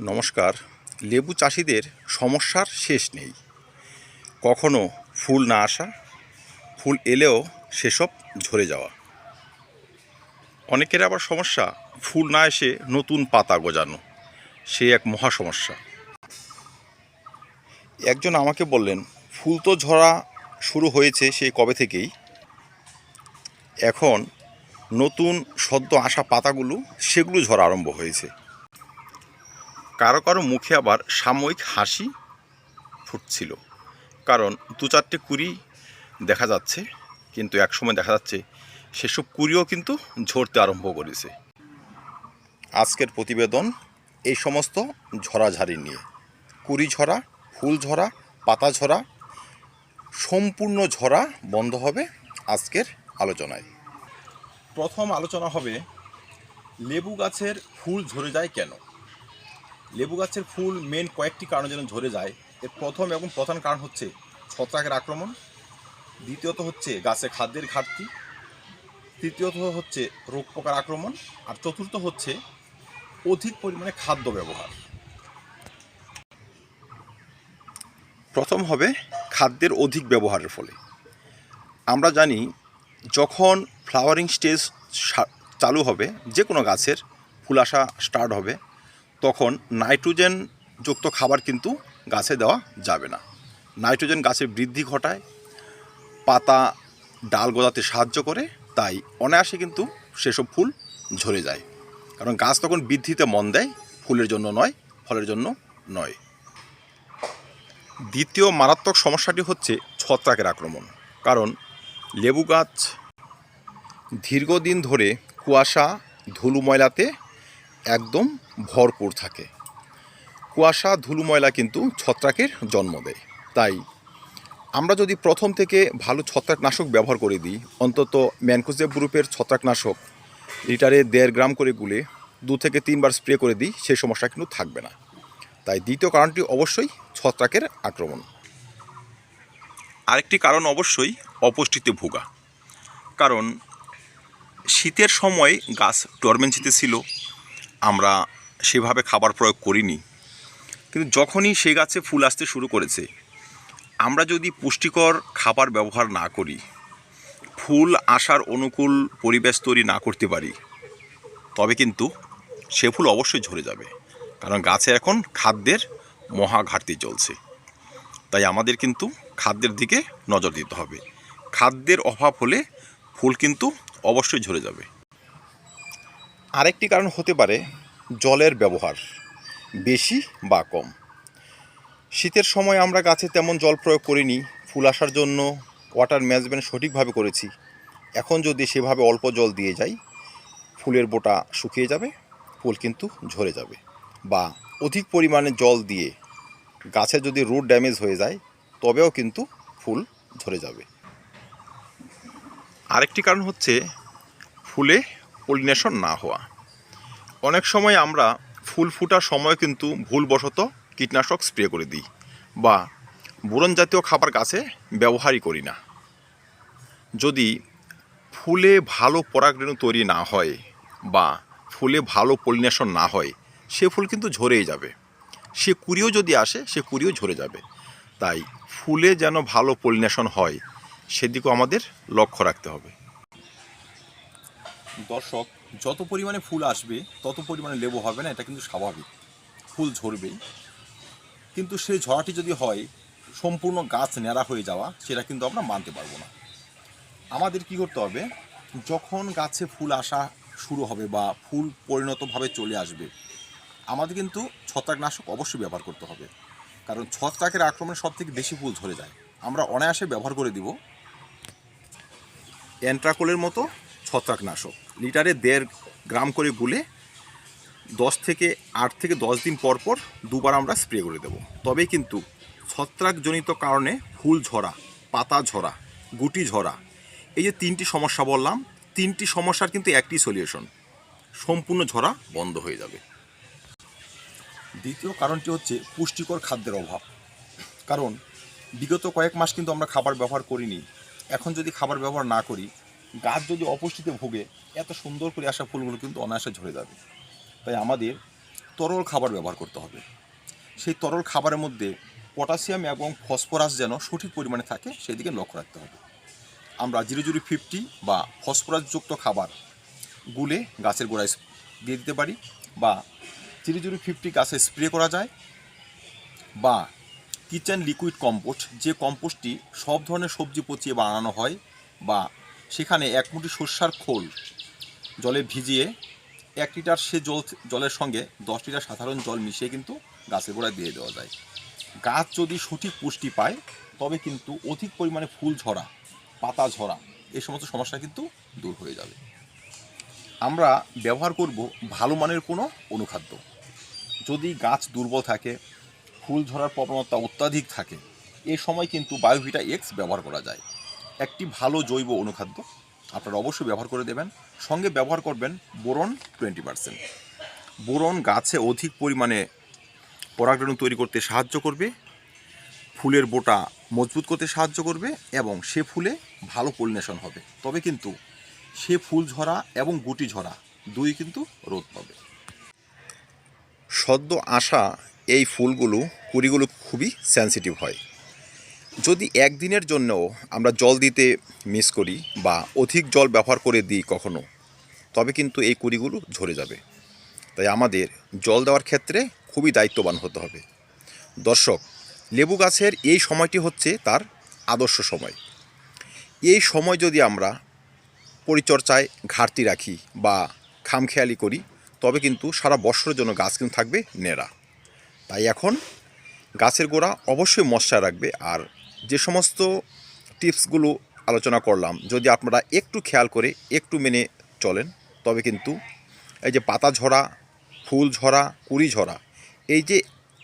নমস্কার। লেবু চাষিদের সমস্যার শেষ নেই। কখনো ফুল না আসা, ফুল এলেও সেসব ঝরে যাওয়া। অনেকের আবার সমস্যা, ফুল না এসে নতুন পাতা গজানো। সে এক মহা সমস্যা। একজন আমাকে বললেন, ফুল তো ঝরা শুরু হয়েছে সেই কবে থেকেই? এখন নতুন সদ্য আসা পাতাগুলো, সেগুলো ঝরা আরম্ভ হয়েছে। কারও কারও মুখে আবার সাময়িক হাসি ফুটছিল। কারণ দু চারটে কুড়ি দেখা যাচ্ছে, কিন্তু একসময় দেখা যাচ্ছে সেসব কুড়িও কিন্তু ঝরতে আরম্ভ করেছে। আজকের প্রতিবেদন এই সমস্ত ঝরাঝারি নিয়ে। কুড়ি ঝরা, ফুল ঝরা, পাতা ঝরা, সম্পূর্ণ ঝরা বন্ধ হবে আজকের আলোচনায়। প্রথম আলোচনা হবে, লেবু গাছের ফুল ঝরে যায় কেন? লেবু গাছের ফুল মেন কয়েকটি কারণে যেন ঝরে যায়। এর প্রথম এবং প্রধান কারণ হচ্ছে ছত্রাকের আক্রমণ। দ্বিতীয়ত হচ্ছে গাছে খাদ্যের ঘাটতি। তৃতীয়ত হচ্ছে রোগ পোকার আক্রমণ। আর চতুর্থ হচ্ছে অধিক পরিমাণে খাদ্য ব্যবহার। প্রথম হবে খাদ্যের অধিক ব্যবহারের ফলে। আমরা জানি যখন ফ্লাওয়ারিং স্টেজ চালু হবে যে কোনো গাছের ফুল আসা স্টার্ট হবে তখন নাইট্রোজেন যুক্ত খাবার কিন্তু গাছে দেওয়া যাবে না। নাইট্রোজেন গাছের বৃদ্ধি ঘটায়, পাতা ডাল গজাতে সাহায্য করে, তাই অনায়াসে কিন্তু সেসব ফুল ঝরে যায়। কারণ গাছ তখন বৃদ্ধিতে মন দেয়, ফুলের জন্য নয়, ফলের জন্য নয়। দ্বিতীয় মারাত্মক সমস্যাটি হচ্ছে ছত্রাকের আক্রমণ। কারণ লেবু গাছ দীর্ঘদিন ধরে কুয়াশা, ধুলো ময়লাতে একদম ভরপুর থাকে। কুয়াশা ধুলো ময়লা কিন্তু ছত্রাকের জন্ম দেয়। তাই আমরা যদি প্রথম থেকে ভালো ছত্রাকনাশক ব্যবহার করে দিই, অন্তত ম্যানকোজেব গ্রুপের ছত্রাকনাশক লিটারে দেড় গ্রাম করে গুলে দু থেকে তিনবার স্প্রে করে দিই সেই সমস্যা কিন্তু থাকবে না। তাই দ্বিতীয় কারণটি অবশ্যই ছত্রাকের আক্রমণ। আরেকটি কারণ অবশ্যই অপুষ্টিতে ভোগা। কারণ শীতের সময় গাছ ডরমেন্সিতে ছিল আমরা সেভাবে খাবার প্রয়োগ করিনি। কিন্তু যখনই সে গাছে ফুল আসতে শুরু করেছে, আমরা যদি পুষ্টিকর খাবার ব্যবহার না করি, ফুল আসার অনুকূল পরিবেশ তৈরি না করতে পারি, তবে কিন্তু সে ফুল অবশ্যই ঝরে যাবে, কারণ গাছে এখন খাদ্যের মহা ঘাটতি চলছে। তাই আমাদের কিন্তু খাদ্যের দিকে নজর দিতে হবে। খাদ্যের অভাব হলে ফুল কিন্তু অবশ্যই ঝরে যাবে। আরেকটি কারণ হতে পারে জলের ব্যবহার, বেশি বা কম। শীতের সময় আমরা গাছে তেমন জল প্রয়োগ করিনি, ফুল আসার জন্য ওয়াটার ম্যানেজমেন্ট সঠিকভাবে করেছি। এখন যদি সেভাবে অল্প জল দিয়ে যাই, ফুলের বোটা শুকিয়ে যাবে, ফুল কিন্তু ঝরে যাবে বা অধিক পরিমাণে জল দিয়ে গাছে যদি রুট ড্যামেজ হয়ে যায়, তবেও কিন্তু ফুল ঝরে যাবে। আরেকটি কারণ হচ্ছে ফুলে পলিনেশন না হওয়া। অনেক সময় আমরা ফুল ফুটার সময় কিন্তু ভুলবশত কীটনাশক স্প্রে করে দিই বা বোরন জাতীয় খাবার গাছে ব্যবহারই করি না। যদি ফুলে ভালো পরাগরেণু তৈরি না হয় বা ফুলে ভালো পলিনেশন না হয়, সে ফুল কিন্তু ঝরেই যাবে। সে কুড়িও যদি আসে, সে কুড়িও ঝরে যাবে। তাই ফুলে যেন ভালো পলিনেশন হয়, সেদিকেও আমাদের লক্ষ্য রাখতে হবে। দর্শক, যত পরিমাণে ফুল আসবে, তত পরিমাণে লেবু হবে না, এটা কিন্তু স্বাভাবিক। ফুল ঝরবেই। কিন্তু সেই ঝরাটি যদি হয়, সম্পূর্ণ গাছ ন্যাড়া হয়ে যাওয়া, সেটা কিন্তু আমরা মানতে পারব না। আমাদের কি করতে হবে, যখন গাছে ফুল আসা শুরু হবে বা ফুল পরিণতভাবে চলে আসবে, আমাদের কিন্তু ছত্রাকনাশক অবশ্যই ব্যবহার করতে হবে। কারণ ছত্রাকের আক্রমণে সব থেকে বেশি ফুল ঝরে যায়। আমরা অনায়াসে ব্যবহার করে দিব। অ্যান্ট্রাকোলের মতো ছত্রাকনাশক। লিটারে দেড় গ্রাম করে গুলে দশ থেকে আট থেকে দশ দিন পর পর দুবার আমরা স্প্রে করে দেব। তবে কিন্তু ছত্রাকজনিত কারণে ফুল ঝরা, পাতা ঝরা, গুটি ঝরা, এই যে তিনটি সমস্যা বললাম, তিনটি সমস্যার কিন্তু একটি সলিউশন, সম্পূর্ণ ঝরা বন্ধ হয়ে যাবে। দ্বিতীয় কারণটি হচ্ছে পুষ্টিকর খাদ্যের অভাব। কারণ বিগত কয়েক মাস কিন্তু আমরা খাবার ব্যবহার করিনি। এখন যদি খাবার ব্যবহার না করি গাছ যদি অপুষ্টিতে ভোগে, এত সুন্দর করে আসা ফুলগুলো কিন্তু অনায়াসে ঝরে যাবে। তাই আমাদের তরল খাবার ব্যবহার করতে হবে। সেই তরল খাবারের মধ্যে পটাশিয়াম এবং ফসফরাস যেন সঠিক পরিমাণে থাকে সেই দিকে লক্ষ্য রাখতে হবে। আমরা জিরো জিরো ফিফটি বা ফসফরাসযুক্ত খাবার গুলে গাছের গোড়ায় দিয়ে দিতে পারি বা জিরো জিরো ফিফটি গাছে স্প্রে করা যায় বা কিচেন লিকুইড কম্পোস্ট, যে কম্পোস্টটি সব ধরনের সবজি পচিয়ে বানানো হয় বা সেখানে এক মুঠি সর্ষার খোল জলে ভিজিয়ে এক লিটার সে জল জলের সঙ্গে দশ লিটার সাধারণ জল মিশিয়ে কিন্তু গাছের গোড়ায় দিয়ে দেওয়া যায়। গাছ যদি সঠিক পুষ্টি পায়, তবে কিন্তু অধিক পরিমাণে ফুল ঝরা, পাতা ঝরা এই সমস্ত সমস্যা কিন্তু দূর হয়ে যাবে। আমরা ব্যবহার করব ভালো মানের কোনো অনুখাদ্য। যদি গাছ দুর্বল থাকে, ফুল ঝরার প্রবণতা অত্যাধিক থাকে, এ সময় কিন্তু বায়োভিটা এক্স ব্যবহার করা যায়। একটি ভালো জৈব অনুখাদ্য। আপনারা অবশ্যই ব্যবহার করে দেবেন। সঙ্গে ব্যবহার করবেন বোরন টোয়েন্টি পার্সেন্ট। বোরন গাছে অধিক পরিমাণে পরাগরেণু তৈরি করতে সাহায্য করবে, ফুলের বোটা মজবুত করতে সাহায্য করবে এবং সে ফুলে ভালো পলিনেশন হবে। তবে কিন্তু সে ফুল ঝরা এবং গুটি ঝরা দুই কিন্তু রোধ পাবে। সদ্য আসা এই ফুলগুলো, কুড়িগুলো খুবই সেন্সিটিভ হয়। যদি একদিনের জন্যও আমরা জল দিতে মিস করি বা অধিক জল ব্যবহার করে দিই কখনো, তবে কিন্তু এই কুড়িগুলো ঝরে যাবে। তাই আমাদের জল দেওয়ার ক্ষেত্রে খুবই দায়িত্ববান হতে হবে। দর্শক, লেবু গাছের এই সময়টি হচ্ছে তার আদর্শ সময়। এই সময় যদি আমরা পরিচর্যায় ঘাটতি রাখি বা খামখেয়ালি করি, তবে কিন্তু সারা বছরের জন্য গাছ কিন্তু থাকবে নেড়া। তাই এখন গাছের গোড়া অবশ্যই মশা রাখবে আর যে সমস্ত টিপসগুলো আলোচনা করলাম, যদি আপনারা একটু খেয়াল করে একটু মেনে চলেন, তবে কিন্তু এই যে পাতা ঝরা, ফুল ঝরা, কুড়ি ঝরা, এই যে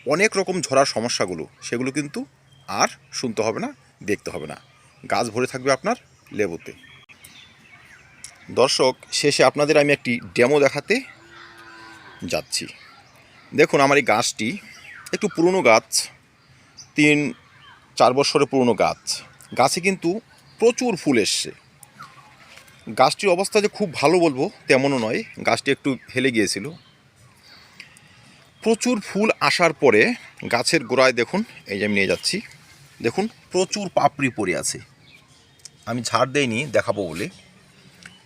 অনেক রকম ঝরার সমস্যাগুলো, সেগুলো কিন্তু আর শুনতে হবে না, দেখতে হবে না। গাছ ভরে থাকবে আপনার লেবুতে। দর্শক, শেষে আপনাদের আমি একটি ডেমো দেখাতে যাচ্ছি। দেখুন, আমার এই গাছটি একটু পুরনো গাছ, তিন চার বছরের পুরনো গাছ। গাছে কিন্তু প্রচুর ফুল এসছে। গাছটির অবস্থা যে খুব ভালো বলব তেমনও নয়, গাছটি একটু হেলে গিয়েছিল। প্রচুর ফুল আসার পরে গাছের গোড়ায় দেখুন, এই যে আমি নিয়ে যাচ্ছি, দেখুন প্রচুর পাপড়ি পড়ে আছে। আমি ঝাড় দেইনি, দেখাবো বলে।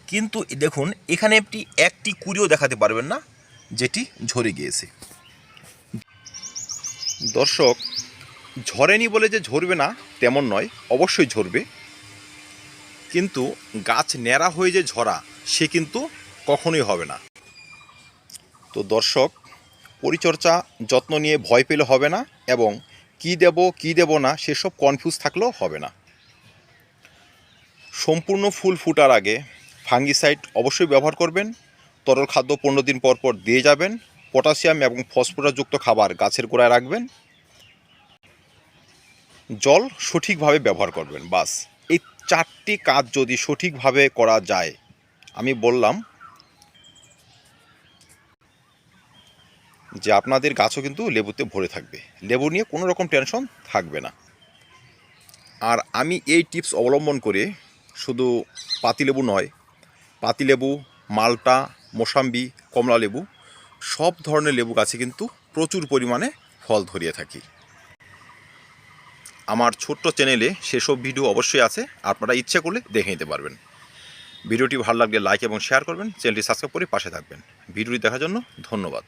কিন্তু দেখুন, এখানে একটি একটি কুড়িও দেখাতে পারবেন না, যেটি ঝরে গিয়েছে। দর্শক ঝরেনি বলে যে ঝরবে না, তেমন নয়, অবশ্যই ঝরবে। কিন্তু গাছ ন্যাড়া হয়ে যে ঝরা, সে কিন্তু কখনোই হবে না। তো দর্শক, পরিচর্যা যত্ন নিয়ে ভয় পেলে হবে না এবং কি দেব কি দেব না, সেসব কনফিউজ থাকলেও হবে না। সম্পূর্ণ ফুল ফুটার আগে ফাঙ্গিসাইড অবশ্যই ব্যবহার করবেন। তরল খাদ্য পনেরো দিন পর পর দিয়ে যাবেন। পটাশিয়াম এবং ফসফরাসযুক্ত খাবার গাছের গোড়ায় রাখবেন। জল সঠিকভাবে ব্যবহার করবেন, বাস। এই চারটি কাজ যদি সঠিকভাবে করা যায়, আমি বললাম যে আপনাদের গাছও কিন্তু লেবুতে ভরে থাকবে। লেবু নিয়ে কোনো রকম টেনশন থাকবে না। আর আমি এই টিপস অবলম্বন করে শুধু পাতিলেবু নয় পাতিলেবু মালটা, মোসাম্বি কমলা লেবু সব ধরনের লেবু গাছে কিন্তু প্রচুর পরিমাণে ফল ধরিয়ে থাকি। আমার ছোট্ট চ্যানেলে সেসব ভিডিও অবশ্যই আছে। আপনারা ইচ্ছে করলে দেখে নিতে পারবেন। ভিডিওটি ভালো লাগলে লাইক এবং শেয়ার করবেন। চ্যানেলটি সাবস্ক্রাইব করে পাশে থাকবেন। ভিডিওটি দেখার জন্য ধন্যবাদ।